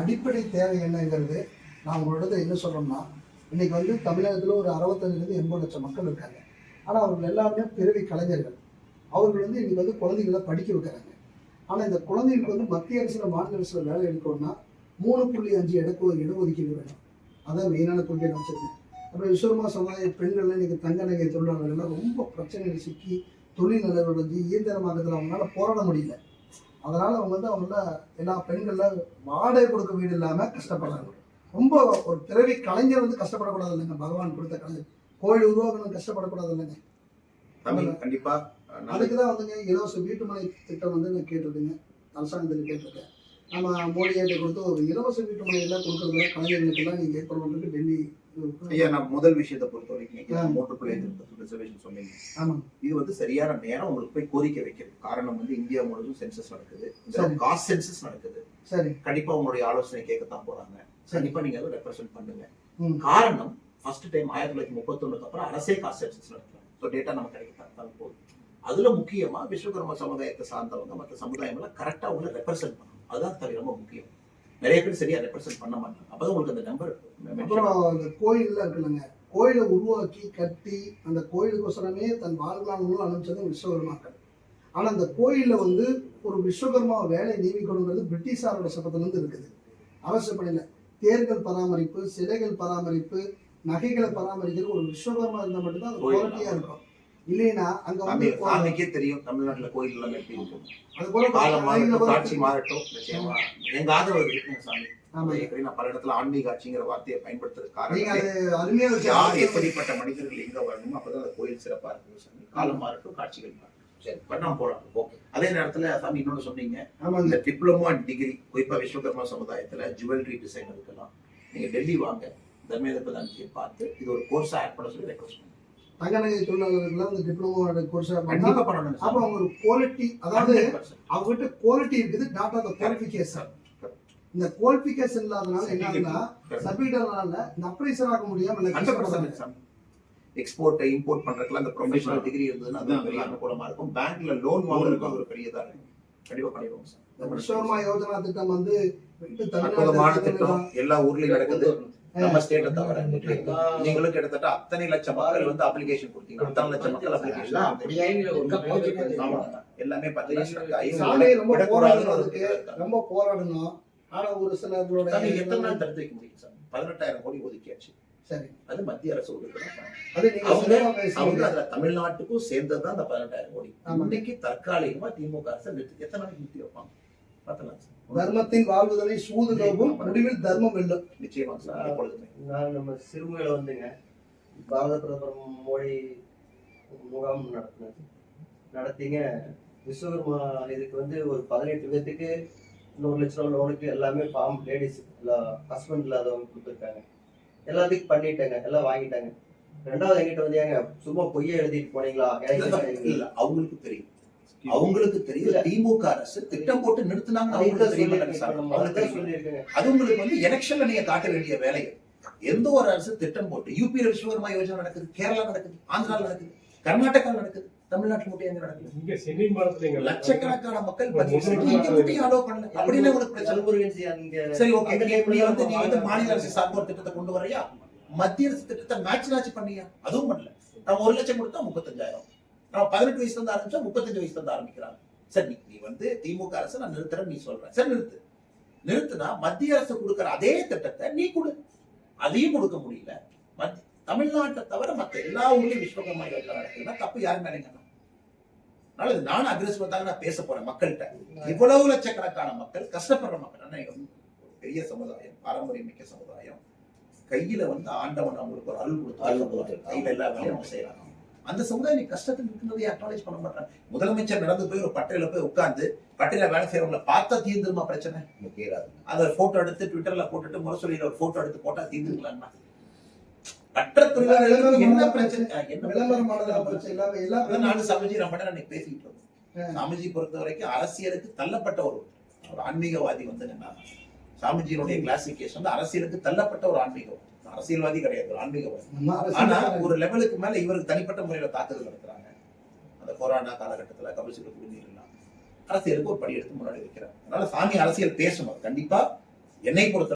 அடிப்படை தேவை என்னங்கிறது நான் உங்களோட என்ன சொல்கிறோம்னா இன்னைக்கு வந்து தமிழகத்தில் ஒரு அறுபத்தஞ்சிலேருந்து எண்பது லட்சம் மக்கள் இருக்காங்க. ஆனால் அவர்கள் எல்லாருமே பிறவி கலைஞர்கள். அவர்கள் வந்து இன்னைக்கு வந்து குழந்தைகளை படிக்க வைக்கிறாங்க. ஆனால் இந்த குழந்தைகளுக்கு வந்து மத்திய அரசில் மாநில அரசில் வேலை எடுக்கணும்னா மூணு புள்ளி அஞ்சு இடக்கு இடஒதுக்கீடு வேணும். அதான் மெயினான கொள்கை நான் வச்சிருக்கேன் அப்புறம் விஸ்வமா சமுதாய பெண்கள்லாம் இன்னைக்கு தங்க நகை தொழிலாளர்கள்லாம் ரொம்ப பிரச்சனைகள் சிக்கி தொழில் நிலவடைஞ்சு இயந்திரமாக்கத்தில் அவங்களால போராட முடியல. அதனால அவங்க வந்து அவங்கள எல்லா பெண்கள்லாம் வாடகை கொடுக்க வீடு இல்லாமல் கஷ்டப்படுறாங்க. ரொம்ப ஒரு பிறவி கலைஞர் வந்து கஷ்டப்படக்கூடாது இல்லைங்க. பகவான் கொடுத்த கலைஞர் கோயில் உருவாக்கணும் கஷ்டப்படக்கூடாது இல்லைங்க. தமிழ் கண்டிப்பா அஹ், நல்ல- அதுக்கு தான் வந்துங்க இலவச வீட்டுமனை திட்டம் வந்து நான் கேட்டிருக்கேங்க அரசாங்கத்தில் கேட்டிருக்கேன். நம்ம மோடியாட்ட கொடுத்து ஒரு இலவச வீட்டுமனையெல்லாம் கொடுக்குறதுல கலைஞர்களுக்கெல்லாம் நீங்கள் ஏற்பாடு பண்ணுறதுக்கு டெல்லி ஐயா நான் முதல் விஷயத்தை பொறுத்த வரைக்கும் ஆ. நீங்க மூன்று பிள்ளை ரிசர்வேஷன் சொன்னீங்க? இது வந்து சரியான நேரம் உங்களுக்கு போய் கோரிக்கை வைக்கிறது. காரணம் வந்து இந்தியா முழுவதும் சென்சஸ் நடக்குது. காஸ்ட் சென்சஸ் நடக்குது. சரி. கண்டிப்பா உங்களுடைய ஆலோசனை கேட்கத்தான் போறாங்க. கண்டிப்பா நீங்க அதை ரெப்ரசென்ட் பண்ணுங்க. காரணம் ஃபர்ஸ்ட் டைம் ஆயிரத்தி தொள்ளாயிரத்தி முப்பத்தொன்னுக்கு அப்புறம் அரசே காஸ்ட் சென்சஸ் நடத்துறாங்க. ஸோ டேட்டா நம்ம கிடைக்கத்தான் போகுது அதுல முக்கியமா விஸ்வகர்ம சமுதாயத்தை சார்ந்தவங்க மற்ற எல்லாம் கரெக்டா உங்களை ரெப்ரசென்ட் பண்ணணும். அதுதான் தவிர ரொம்ப முக்கியம். நிறைய பேர் சரியா ரெப்ரசென்ட் பண்ண மாட்டாங்க. அப்பதான் உங்களுக்கு அந்த நம்பர் அப்புறம் கோயில்லாம் இருக்குல்லங்க. கோயிலை உருவாக்கி கட்டி அந்த கோயிலுக்கோசரமே தன் வாழ்நாள் அனுப்பிச்சது விஸ்வகர்மாக்கள். ஆனால் அந்த கோயிலில் வந்து ஒரு விஸ்வகர்மா வேலை நியமிக்கணுங்கிறது பிரிட்டிஷாரோட சட்டத்திலேருந்து இருக்குது. அவசியப்படல தேர்கள் பராமரிப்பு சிலைகள் பராமரிப்பு நகைகளை பராமரிக்கிறது ஒரு விஸ்வகர்மா இருந்தால் மட்டும்தான் அது குவாலிட்டியாக இருக்கும். இல்லைன்னா அங்கே வந்து சாமிக்கே தெரியும். தமிழ்நாட்டுல கோயில் எல்லாம் எப்படி இருக்கும் அது போல காட்சி மாறட்டும் எங்க ஆதரவு இருக்குங்க சாமி. ஏற்கனவே நான் பல இடத்துல ஆன்மீக ஆட்சிங்கிற வார்த்தையை பயன்படுத்துறது யார் எப்படிப்பட்ட மனிதர்கள் எங்க வரணுமோ அப்பதான் அந்த கோயில் சிறப்பா இருக்கும். சாமி காலம் மாறட்டும் காட்சிகள் மாறட்டும். சரி. பண்ணாம போலாம். ஓகே. அதே நேரத்துல சாமி இன்னொன்னு சொன்னீங்க. இந்த டிப்ளமோ அண்ட் டிகிரி குறிப்பா விஸ்வகர்மா சமுதாயத்துல ஜுவல்லரி டிசைன் இருக்கலாம் நீங்க டெல்லி வாங்க. தர்மேத பிரதான்ஜியை பார்த்து இது ஒரு கோர்ஸா ஆட் பண்ண சொல்லி ரெக்வஸ்ட் பண்ணுங்க தங்க நகை தொழிலாளர்கள்லாம் அந்த டிப்ளமோ கோர்ஸ் பண்ணா கண்டிப்பா பண்ணணும் அப்போ. அவங்க ஒரு குவாலிட்டி அதாவது 100%. அவங்ககிட்ட குவாலிட்டி இருக்குது நாட் ஆஃப் த குவாலிஃபிகேஷன் இந்த குவாலிஃபிகேஷன் இல்லாதனால என்ன ஆகுதுன்னா சர்டிஃபிகேட்னால இந்த அப்ரைசர் ஆக முடியாம இல்லை 100% கஷ்டப்படுறாங்க சாமி. எக்ஸ்போர்ட் இம்போர்ட் பண்றதுக்குலாம் அந்த ப்ரொஃபஷனல் டிகிரி இருந்ததுன்னா அது பெரிய அனுகூலமா இருக்கும். பேங்க்ல லோன் வாங்குறதுக்கு ஒரு பெரியதா இருக்கும். கண்டிப்பா பண்ணிடுவோம் சார். இந்த விஸ்வகர்மா யோஜனா திட்டம் வந்து விட்டு அற்புதமான திட்டம். எல்லா ஊர்லயும் நடக்குது. நம்ம ஸ்டேட்டை தவிர. நீங்களும் கிட்டத்தட்ட அத்தனை லட்சம் மக்கள் வந்து அப்ளிகேஷன் கொடுத்தீங்க. அத்தனை லட்சம் மக்கள் எல்லாம் அப்ளிகேஷன் அதுக்கு ரொம்ப போராடணும். ஆனா ஒரு சாமி, எத்தனை நாள் தடுத்து வைக்க முடியும் சார் பதினெட்டாயிரம் கோடி ஒதுக்கியாச்சு. சரி. அது மத்திய அரசு ஒதுக்குறாங்க அது நீங்க அவங்க- அதுல தமிழ்நாட்டுக்கும் சேர்ந்தது தான் அந்த பதினெட்டாயிரம் கோடி. இன்னைக்கு தற்காலிகமா திமுக அரசு நிறுத்தி எத்தனை நாளைக்கு நிறுத்தி வைப்பாங்க? பார்த்தலாம் சார். தர்மத்தின் வாழ்வுதலை சூது லோகம் முடிவில் தர்மம் வெல்லும் நிச்சயமா சார். நான் நம்ம சிறுமுகையில் வந்துங்க பாரத பிரதமர் மோடி முகாம் நடத்தினது. நடத்திங்க. விஸ்வகர்மா இதுக்கு வந்து ஒரு பதினெட்டு பேர்த்துக்கு நூறு லட்ச ரூபா லோனுக்கு எல்லாமே ஃபார்ம் லேடிஸ் ஹஸ்பண்ட் இல்லாதவங்க கொடுத்துருக்காங்க. எல்லாத்துக்கும் பண்ணிட்டாங்க எல்லாம் வாங்கிட்டாங்க. ரெண்டாவது எங்கிட்ட வந்து ஏங்க சும்மா பொய்யை எழுதிட்டு போனீங்களா? இல்ல அவங்களுக்கு தெரியும். அவங்களுக்கு தெரியும். திமுக அரசு திட்டம் போட்டு நிறுத்தினாங்க. அவங்களுக்கு அது உங்களுக்கு வந்து எலெக்ஷன்ல நீங்க காட்ட வேண்டிய வேலை எந்த ஒரு அரசு திட்டம் போட்டு யூபி விஸ்வகர்மா யோஜனா நடக்குது கேரளா நடக்குது ஆந்திரா நடக்குது கர்நாடகா நடக்குது. தமிழ்நாட்டுல மட்டும் எங்க நடக்குது? இங்க சென்னை மாநிலத்துல எங்க லட்சக்கணக்கான மக்கள் மட்டும் பண்ணல. அப்படின்னு உங்களுக்கு பிரச்சனை. சரி ஓகே அந்த நீ time நீ ல வந்து நீ வந்து நம்ம மாநில அரசு சார்ந்த ஒரு திட்டத்தை கொண்டு வரையா மத்திய அரசு திட்டத்தை மேட்ச் ஆச்சு பண்ணியா? அதுவும் பண்ணல. நம்ம ஒரு லட்சம் கொடுத்தா முப்பத்தஞ்சாயிரம். நம்ம பதினெட்டு வயசுல இருந்து ஆரம்பிச்சா முப்பத்தஞ்சு வயசுல இருந்து ஆரம்பிக்கிறாங்க. சரி நீ- வந்து திமுக அரசு நான் நிறுத்துறேன்னு நீ சொல்ற சரி நிறுத்து. நிறுத்துனா மத்திய அரசு கொடுக்கிற அதே திட்டத்தை நீ கொடு. அதையும் கொடுக்க முடியல. தமிழ்நாட்டை தவிர மத்த எல்லா ஊர்லயும் விஸ்வகர்மா நடக்குதுன்னா தப்பு யாரு மேலேங்க அதனால இது நானும் அக்ரெசிவா தாங்க நான் பேச போறேன் மக்கள்கிட்ட. இவ்வளவு லட்சக்கணக்கான மக்கள் கஷ்டப்படுற மக்கள். ஆனா இங்க வந்து ஒரு பெரிய சமுதாயம் பாரம்பரியம் மிக்க சமுதாயம் கையில வந்து ஆண்டவன் அவங்களுக்கு ஒரு அருள் கொடுத்து அருள் கொடுத்து. கையில எல்லா வேலையும் அவங்க செய்யறாங்க. அந்த சமுதாயம் நீ கஷ்டத்தில் இருக்கிறதை அக்னாலேஜ் பண்ண மாட்டாங்க. முதலமைச்சர் நடந்து போய் ஒரு பட்டையில போய் உட்கார்ந்து பட்டையில வேலை செய்யறவங்களை பார்த்தா தீர்ந்துருமா பிரச்சனை? அதை போட்டோ எடுத்து ட்விட்டர்ல போட்டுட்டு முரசொலியில ஒரு போட்டோ எடுத்து போட்டா தீர்ந்துருக்கலாம்னா கற்ற தொழிலாளர்களுக்கு என்ன பிரச்சனை? என்ன விளம்பரம் பண்ணதுல பிரச்சனை. இல்லாம எல்லா அதான் நானும் சாமிஜி நேரம் அன்னைக்கு பேசிட்டு இருந்தோம். சாமிஜி பொறுத்த வரைக்கும் அரசியலுக்கு தள்ளப்பட்ட ஒரு ஒரு ஆன்மீகவாதி வந்து என்னன்னா சாமிஜியினுடைய கிளாசிபிகேஷன் வந்து அரசியலுக்கு தள்ளப்பட்ட ஒரு ஆன்மீகவாதி அரசியல்வாதி கிடையாது ஒரு ஆன்மீகவாதி. ஆனா ஒரு லெவலுக்கு மேல இவருக்கு தனிப்பட்ட முறையில தாக்குதல் நடத்துறாங்க. அந்த கொரோனா காலகட்டத்துல கபிசில குடிநீர் எல்லாம் அரசியலுக்கு ஒரு படி எடுத்து முன்னாடி வைக்கிறாங்க அதனால சாமி அரசியல் பேசணும். கண்டிப்பா என்னை பொறுத்த